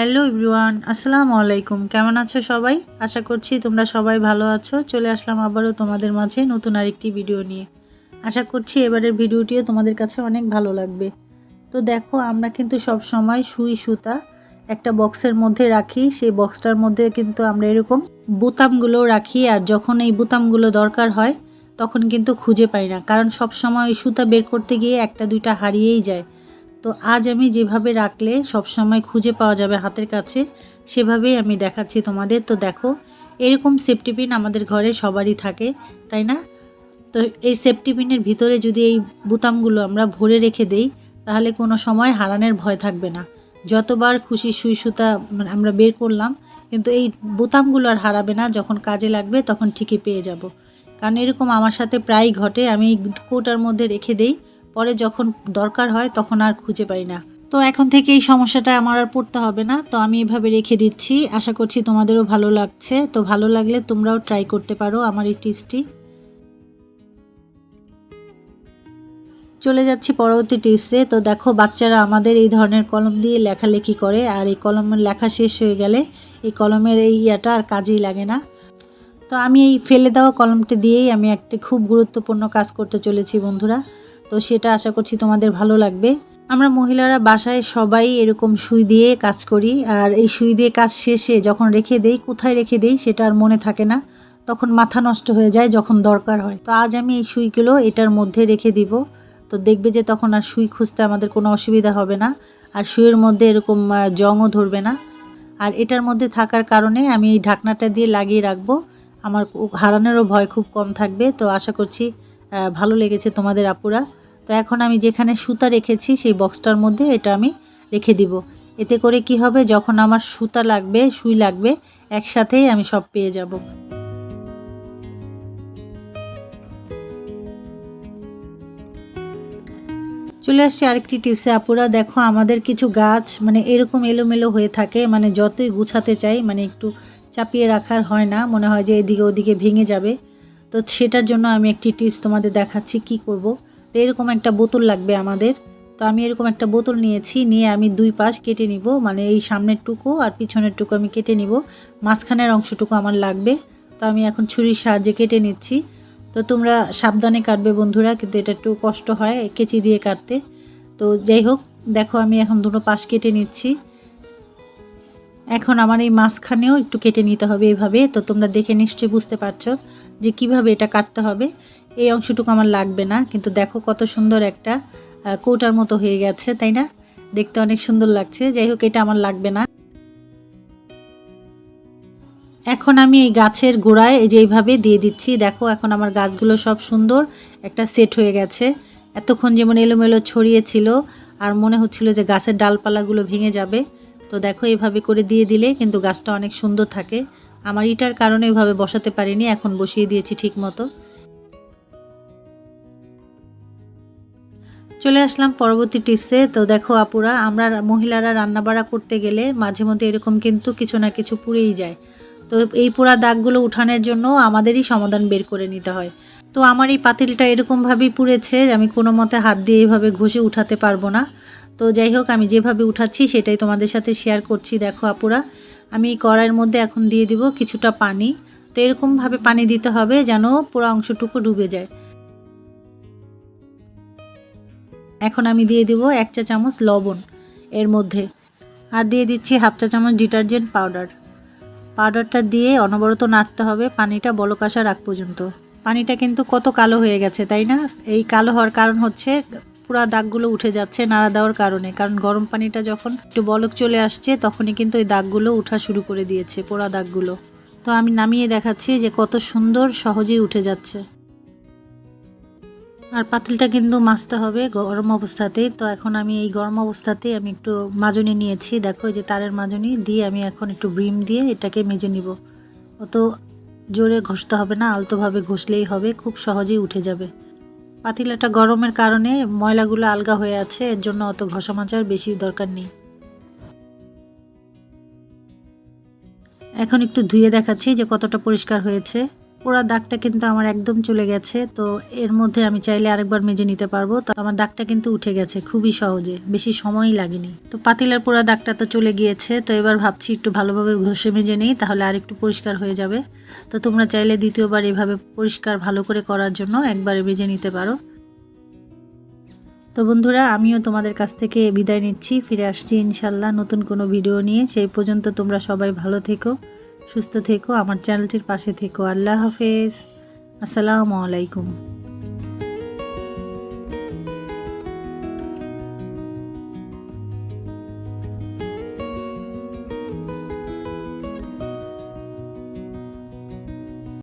Hello everyone আসসালামু আলাইকুম। কেমন আছো সবাই? আশা করছি তোমরা সবাই ভালো আছো। চলে আসলাম আবারও তোমাদের মাঝে নতুন আরেকটি ভিডিও নিয়ে। আশা করছি এবারের ভিডিওটিও তোমাদের কাছে অনেক ভালো লাগবে। তো দেখো, আমরা কিন্তু সব সময় সুই সুতা একটা বক্সের মধ্যে রাখি। সেই বক্সটার মধ্যে কিন্তু আমরা এরকম বোতামগুলো রাখি। আর যখন এই বোতামগুলো দরকার হয়, তখন কিন্তু খুঁজে পাই না। কারণ সব সময় সুতা বের করতে গিয়ে একটা দুইটা হারিয়েই যায়। তো আজ আমি যেভাবে রাখলে সব সময় খুঁজে পাওয়া যাবে হাতের কাছে, সেভাবেই আমি দেখাচ্ছি তোমাদের। তো দেখো, এরকম সেফটি পিন আমাদের ঘরে সবারই থাকে, তাই না? তো এই সেফটি পিনের ভিতরে যদি এই বোতামগুলো আমরা ভরে রেখে দেই, তাহলে কোনো সময় হারানোর ভয় থাকবে না। যতবার খুশি সুই সুতা মানে আমরা বের করলাম, কিন্তু এই বোতামগুলো আর হারাবে না, যখন কাজে লাগবে তখন ঠিকই পেয়ে যাব। কারণ এরকম আমার সাথে প্রায় ঘটে, আমি কোটার মধ্যে রেখে দেই পরে যখন দরকার হয় তখন আর খুঁজে পাই না। তো এখন থেকে এই সমস্যাটা আমার আর পড়তে হবে না। তো আমি এভাবে রেখে দিচ্ছি। আশা করছি তোমাদেরও ভালো লাগছে। তো ভালো লাগলে তোমরাও ট্রাই করতে পারো আমার এই টিপসটি। চলে যাচ্ছি পরবর্তী টিপসে। তো দেখো, বাচ্চারা আমাদের এই ধরনের কলম দিয়ে লেখালেখি করে আর এই কলমের লেখা শেষ হয়ে গেলে এই কলমের এই ইয়াটা আর কাজেই লাগে না। তো আমি এই ফেলে দেওয়া কলমটি দিয়েই আমি একটি খুব গুরুত্বপূর্ণ কাজ করতে চলেছি বন্ধুরা। তো সেটা আশা করছি তোমাদের ভালো লাগবে। আমরা মহিলারা বাসায় সবাই এরকম সুই দিয়ে কাজ করি, আর এই সুই দিয়ে কাজ শেষে যখন রেখে দেই, কোথায় রেখে দেই সেটা আর মনে থাকে না। তখন মাথা নষ্ট হয়ে যায় যখন দরকার হয়। তো আজ আমি এই সুইগুলো এটার মধ্যে রেখে দিব। তো দেখবে যে তখন আর সুই খুঁজতে আমাদের কোনো অসুবিধা হবে না, আর সুইয়ের মধ্যে এরকম জংও ধরবে না। আর এটার মধ্যে থাকার কারণে আমি এই ঢাকনাটা দিয়ে লাগিয়ে রাখব। আমার হারানোরও ভয় খুব কম থাকবে। তো আশা করছি ভালো লেগেছে তোমাদের আপুরা। তো এখন আমি যেখানে সুতা রেখেছি, সেই বক্সটার মধ্যে এটা আমি রেখে দিব। এতে করে কি হবে, যখন আমার সুতা লাগবে, সুই লাগবে, একসাথেই আমি সব পেয়ে যাব। চলে আসছি আরেকটি টিপসে আপুরা, দেখো, আমাদের কিছু গাছ মানে এরকম এলোমেলো হয়ে থাকে মানে যতই গুছাতে চাই মানে একটু চাপিয়ে রাখার হয় না, মনে হয় যে এদিকে ওদিকে ভেঙে যাবে। তো সেটার জন্য আমি একটি টিপস তোমাদের দেখাচ্ছি, কি করব। তো এরকম একটা বোতল লাগবে আমাদের। তো আমি এরকম একটা বোতল নিয়েছি, নিয়ে আমি দুই পাশ কেটে নিব। মানে এই সামনের টুকু আর পিছনের টুকু আমি কেটে নিব। মাঝখানের অংশটুকু আমার লাগবে। তো আমি এখন ছুরির সাহায্যে কেটে নিচ্ছি। তো তোমরা সাবধানে কাটবে বন্ধুরা, কিন্তু এটা একটু কষ্ট হয় কেচি দিয়ে কাটতে। তো যাই হোক, দেখো আমি এখন দুটো পাশ কেটে নিচ্ছি। এখন আমার এই মাঝখানেও একটু কেটে নিতে হবে এভাবে। তো তোমরা দেখে নিশ্চয়ই বুঝতে পারছ যে কীভাবে এটা কাটতে হবে। এই অংশটুকু আমার লাগবে না, কিন্তু দেখো কত সুন্দর একটা কৌটার মতো হয়ে গেছে, তাই না? দেখতে অনেক সুন্দর লাগছে, যাই হোক এটা আমার লাগবে না। এখন আমি এই গাছের গোড়ায় এই যে এইভাবে দিয়ে দিচ্ছি, দেখো এখন আমার গাছগুলো সব সুন্দর একটা সেট হয়ে গেছে। এতক্ষণ যেমন এলোমেলো ছড়িয়েছিল আর মনে হচ্ছিল যে গাছের ডালপালাগুলো ভেঙে যাবে, তো দেখো এভাবে করে দিয়ে দিলে কিন্তু গাছটা অনেক সুন্দর থাকে। আমার ইটার কারণে এভাবে বসাতে পারিনি, এখন বসিয়ে দিয়েছি ঠিক মতো চলে আসলাম পরবর্তী টিপসে। তো দেখো আপুরা, আমরা মহিলারা রান্নাবাড়া করতে গেলে মাঝে মধ্যে এরকম কিন্তু কিছু না কিছু পুড়েই যায়। তো এই পোড়া দাগগুলো উঠানোর জন্য আমাদেরই সমাধান বের করে নিতে হয়। তো আমার এই পাতিলটা এরকমভাবেই পুড়েছে আমি কোনো মতে হাত দিয়ে এইভাবে ঘষে উঠাতে পারব না। তো যাই হোক, আমি যেভাবে উঠাচ্ছি সেটাই তোমাদের সাথে শেয়ার করছি, দেখো আপুরা। আমি কড়াইয়ের মধ্যে এখন দিয়ে দিব কিছুটা পানি। তো এরকমভাবে পানি দিতে হবে যেন পুরো অংশটুকু ডুবে যায়। এখন আমি দিয়ে দিব এক চা চামচ লবণ এর মধ্যে। আর দিয়ে দিচ্ছি হাফ চা চামচ ডিটারজেন্ট পাউডার। পাউডারটা দিয়ে অনবরত নাড়তে হবে, পানিটা বলক আসার আগ পর্যন্ত। পানিটা কিন্তু কত কালো হয়ে গেছে, তাই না? এই কালো হওয়ার কারণ হচ্ছে পুরা দাগগুলো উঠে যাচ্ছে নাড়া দেওয়ার কারণে। কারণ গরম পানিটা যখন একটু বলক চলে আসছে, তখনই কিন্তু এই দাগগুলো উঠা শুরু করে দিয়েছে পোড়া দাগগুলো। তো আমি নামিয়ে দেখাচ্ছি যে কত সুন্দর সহজেই উঠে যাচ্ছে। আর পাতিলটা কিন্তু মাজতে হবে গরম অবস্থাতেই। তো এখন আমি এই গরম অবস্থাতেই আমি একটু মাজনি নিয়েছি। দেখো যে তারের মাজনি দিয়ে আমি এখন একটু ব্রিম দিয়ে এটাকে মেজে নিব। অত জোরে ঘষতে হবে না, আলতোভাবে ঘষলেই হবে, খুব সহজেই উঠে যাবে। পাতিলাটা গরমের কারণে ময়লাগুলো আলগা হয়ে আছে, এর জন্য অত ঘষা মাজার বেশি দরকার নেই। এখন একটু ধুয়ে দেখাচ্ছি যে কতটা পরিষ্কার হয়েছে। পোড়া দাগটা কিন্তু আমার একদম চলে গেছে, তো এর মধ্যে আমি চাইলে আরেকবার মেজে নিতে পারব। তো আমার দাগটা কিন্তু উঠে গেছে খুবই সহজে, বেশি সময়ই লাগেনি। তো পাতিলার পোড়া দাগটা তো চলে গিয়েছে, তো এবার ভাবছি একটু ভালোভাবে ঘষে মেজে নেই, তাহলে আর একটু পরিষ্কার হয়ে যাবে। তো তোমরা চাইলে দ্বিতীয়বার এভাবে পরিষ্কার ভালো করে করার জন্য একবারে মেজে নিতে পারো। তো বন্ধুরা, আমিও তোমাদের কাছ থেকে বিদায় নিচ্ছি, ফিরে আসছি ইনশাল্লাহ নতুন কোনো ভিডিও নিয়ে। সেই পর্যন্ত তোমরা সবাই ভালো থেকো। সুস্থ থেকো আমার চ্যানেলটির পাশে থেকো। আল্লাহ হাফেজ। আসসালামু আলাইকুম।